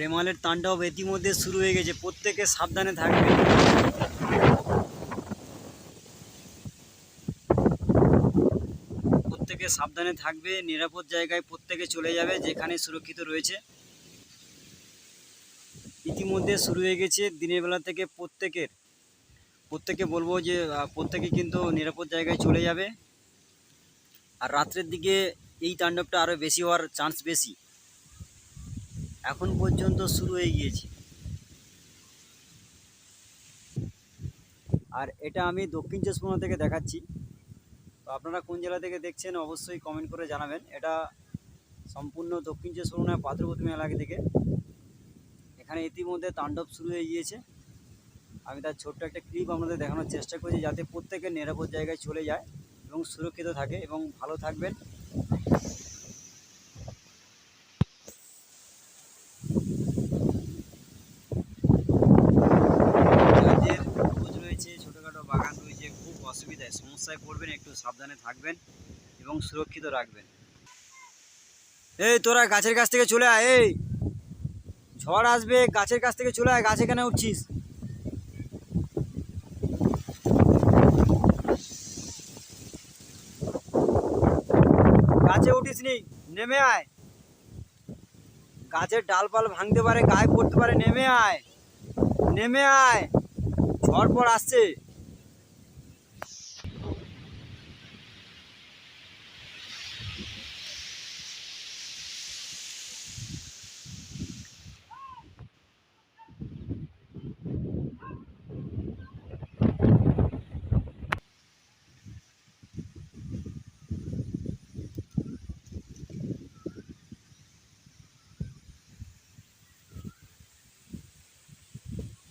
রেমালের তাণ্ডব ইতিমধ্যে শুরু হয়ে গেছে। প্রত্যেকে সাবধানে থাকবে। প্রত্যেকে সাবধানে থাকবে, নিরাপদ জায়গায় প্রত্যেকে চলে যাবে, যেখানে সুরক্ষিত রয়েছে। ইতিমধ্যে শুরু হয়ে গেছে দিনের বেলা থেকে প্রত্যেকের। প্রত্যেকে বলব যে প্রত্যেকে কিন্তু নিরাপদ জায়গায় চলে যাবে। আর রাত্রের দিকে এই তাণ্ডবটা আরও বেশি হওয়ার চান্স বেশি। এখন পর্যন্ত শুরু হয়ে গিয়েছে। আর এটা আমি দক্ষিণ চব্বিশ পরগনা থেকে দেখাচ্ছি। তো আপনারা কোন জেলা থেকে দেখছেন অবশ্যই কমেন্ট করে জানাবেন। এটা সম্পূর্ণ দক্ষিণ চব্বিশ পরগনা পাত্রপ্রতিমা এলাকা থেকে। এখানে ইতিমধ্যে তাণ্ডব শুরু হয়ে গিয়েছে। আমি তার ছোট্ট একটা ক্লিপ আপনাদের দেখানোর চেষ্টা করছি যাতে প্রত্যেকে নিরাপদ জায়গায় চলে যায় এবং সুরক্ষিত থাকে এবং ভালো থাকবেন যাদের খোঁজ রয়েছে ছোটোখাটো বাগান রয়েছে খুব অসুবিধায় সমস্যায় পড়বেন একটু সাবধানে থাকবেন এবং সুরক্ষিত রাখবেন। এই, তোরা গাছের কাছ থেকে চলে আয়, এই। ঝড় আসবে, গাছের কাছ থেকে চলে আয়, গাছে কেন উঠছিস। গাছে উঠিস নি নেমে আয়। গাছের ডালপাল ভাঙতে পারে, গায়ে পড়তে পারে, নেমে আয়। নেমে আয়। ঝড় পর আসছে।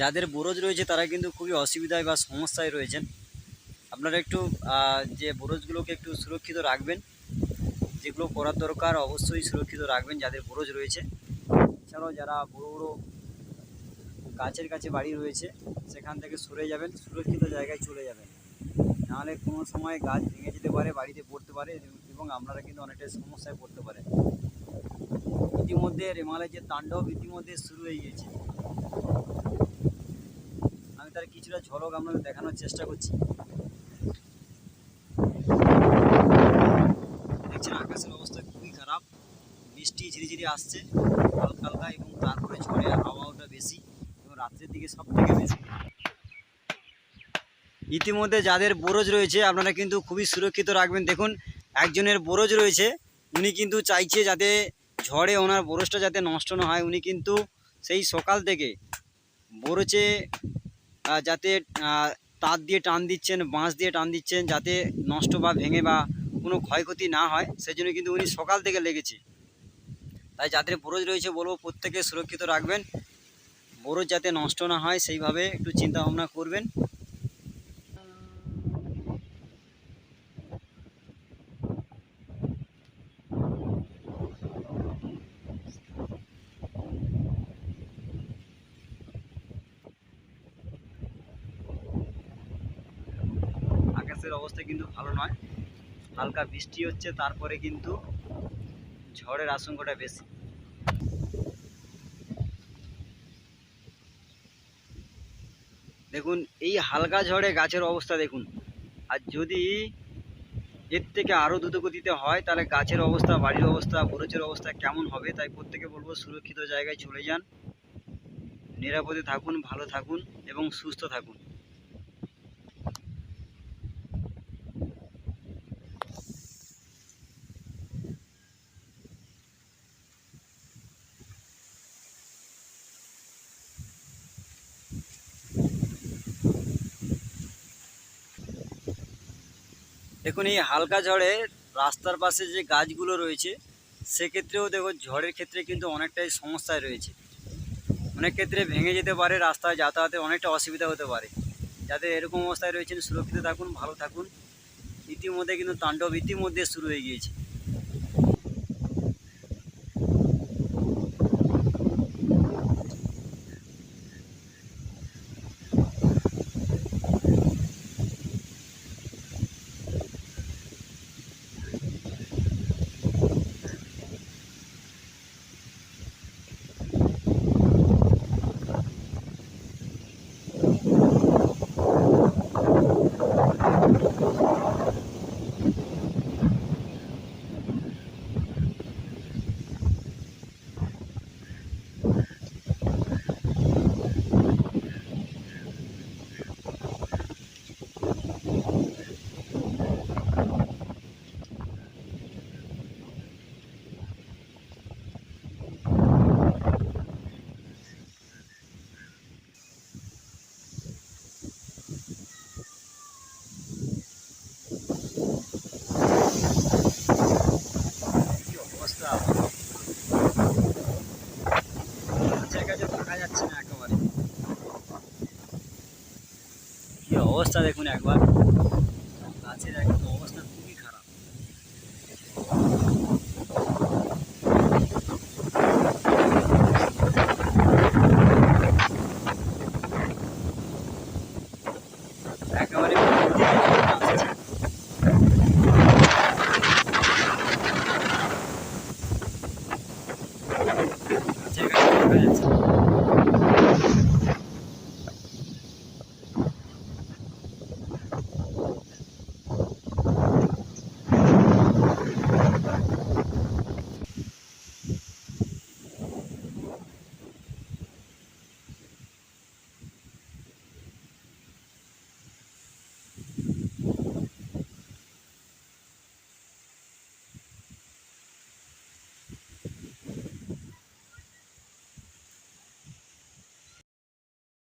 যাদের বরজ রয়েছে, তারা কিন্তু খুবই অসুবিধায় বা সমস্যায় রয়েছেন। আপনারা একটু যে বরজগুলোকে একটু সুরক্ষিত রাখবেন, যেগুলো করার দরকার অবশ্যই সুরক্ষিত রাখবেন, যাদের বরজ রয়েছে। এছাড়াও যারা বড় বড়ো গাছের কাছে বাড়ি রয়েছে, সেখান থেকে সরে যাবেন, সুরক্ষিত জায়গায় চলে যাবেন। নাহলে কোনো সময় গাছ ভেঙে যেতে পারে, বাড়িতে পড়তে পারে, এবং আপনারা কিন্তু অনেকটা সমস্যায় পড়তে পারেন। ইতিমধ্যে রেমালের যে তাণ্ডব, ইতিমধ্যে শুরু হয়ে গিয়েছে। তার কিছুটা ঝলক আপনাদের দেখানোর চেষ্টা করছি। দেখছেন আকাশের অবস্থা খুবই খারাপ। বৃষ্টি ঝিরিঝিরি আসছে হালকা হালকা এবং তারপরে ঝড়ে হাওয়াটা বেশি এবং রাত্রের দিকে সব থেকে বেশি। ইতিমধ্যে যাদের বোরজ রয়েছে আপনারা কিন্তু খুবই সুরক্ষিত রাখবেন। দেখুন একজনের বোরজ রয়েছে উনি কিন্তু চাইছে যাতে ঝড়ে ওনার বোরজটা যাতে নষ্ট না হয়। উনি কিন্তু সেই সকাল থেকে আহ, যাতে তার দিয়ে টান দিচ্ছেন, বাঁশ দিয়ে টান দিচ্ছেন, যাতে নষ্ট বা ভেঙে বা কোনো ক্ষয়ক্ষতি না হয় সেই জন্য কিন্তু উনি সকাল থেকে লেগেছে। তাই যাদের বরজ রয়েছে বলব প্রত্যেকে সুরক্ষিত রাখবেন। বরজ যাতে নষ্ট না হয়, সেইভাবে একটু চিন্তা ভাবনা করবেন আকাশের অবস্থা কিন্তু ভালো নয়। হালকা বৃষ্টি হচ্ছে, তারপরে কিন্তু ঝড়ের আশঙ্কাটা বেশি। দেখুন, এই হালকা ঝড়ে গাছের অবস্থা দেখুন। আর যদি এর থেকে আরও দ্রুতগতিতে হয়, তাহলে গাছের অবস্থা, বাড়ির অবস্থা বরজের অবস্থা কেমন হবে, তাই প্রত্যেকে বলব সুরক্ষিত জায়গায় চলে যান। নিরাপদে থাকুন, ভালো থাকুন এবং সুস্থ থাকুন। দেখুন, এই হালকা ঝড়ে রাস্তার পাশে যে গাছগুলো রয়েছে, সেক্ষেত্রেও দেখো ঝড়ের ক্ষেত্রে কিন্তু অনেকটাই সমস্যায় রয়েছে। অনেক ক্ষেত্রে ভেঙে যেতে পারে, রাস্তায় যাতায়াতে অনেকটা অসুবিধা হতে পারে। যাদের এরকম অবস্থায় রয়েছেন, সুরক্ষিত থাকুন, ভালো থাকুন। ইতিমধ্যে কিন্তু তাণ্ডব ইতিমধ্যে শুরু হয়ে গিয়েছে কি অবস্থা গাছের কাছে থাকা যাচ্ছে না একেবারে অবস্থা দেখুন একবার। গাছের একদম অবস্থা